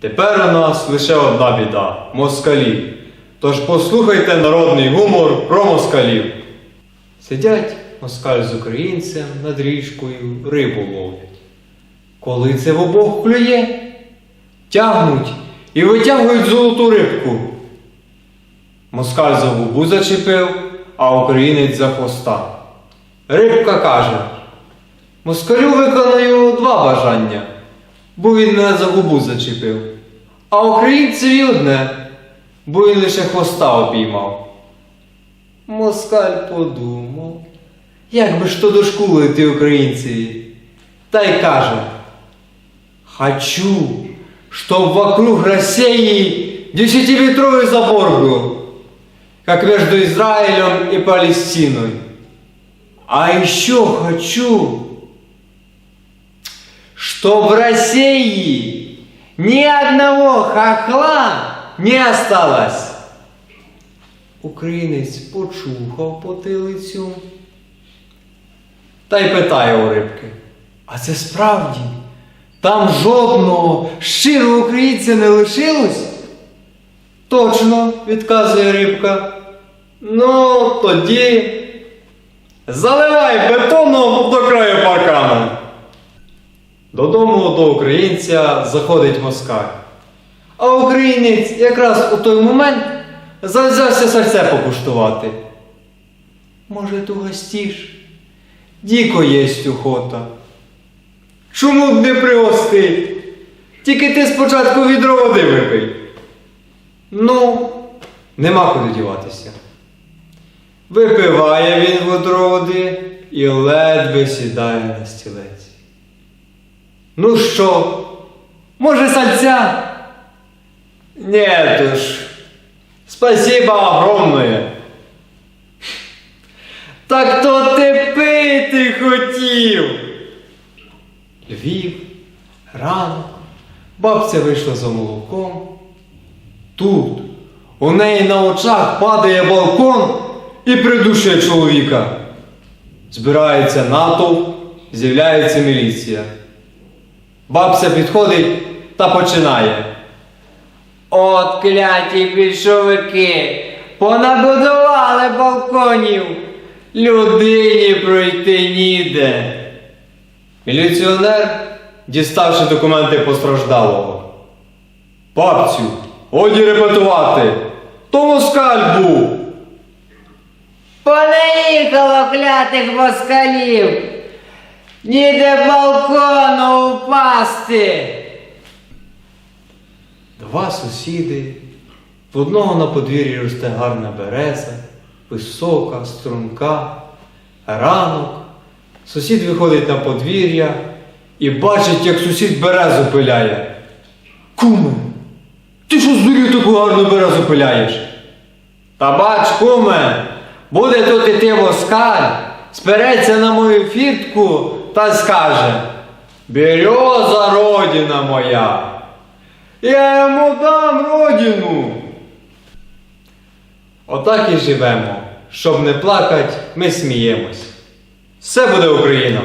Тепер у нас лише одна біда москалі. Тож послухайте народний гумор про москалів. Сидять москаль з українцем над річкою рибу ловлять. Коли це в обох клює, тягнуть і витягують золоту рибку. Москаль за губу зачепив, а українець за хвоста. Рибка каже: Москалю виконаю два бажання, бо він мене за губу зачепив, а українцеві одне, бо він лише хвоста обіймав. Москаль подумав, як би ж то дошкулити українцеві, та й каже: Хочу, чтоб вокруг России десятиметровый забор был, как между Израилем и Палестиной. А еще хочу, чтоб в России ни одного хохла не осталось. Українець почухав потилицю та й питає у рибки. А це справді? Там жодного щирого українця не лишилось? Точно, відказує рибка. Ну, тоді заливай бетоном до краю. Додому до українця заходить москаль. А українець якраз у той момент завзявся серце покуштувати. Може, ту гостіш? Діко єсть охота. Чому б не пригостить? Тільки ти спочатку відро води випий. Ну, нема куди діватися. Випиває він відро води і ледве сідає на стілець. Ну що, може сальця? Нет уж. Спасибо огромное. Так то ти пити хотів. Львів, ранок, бабця вийшла за молоком. Тут у неї на очах падає балкон і придушує чоловіка. Збирається натовп, з'являється міліція. Бабця підходить та починає. От кляті більшовики, понабудували балконів, людині пройти ніде. Міліціонер, діставши документи постраждалого. Бабцю, годі репетувати, то москаль був. Понаїхало клятих москалів. Ніде балкону упасти. Два сусіди. В одного на подвір'ї росте гарна береза, висока, струнка, ранок. Сусід виходить на подвір'я і бачить, як сусід березу пиляє. Куме, ти що здурів таку гарну березу пиляєш? Та бач, куме, буде тут іти москаль, спереться на мою фіртку та скаже Береза, родина моя! Я йому дам родину. Отак і живемо. Щоб не плакать, ми сміємось. Все буде Україна!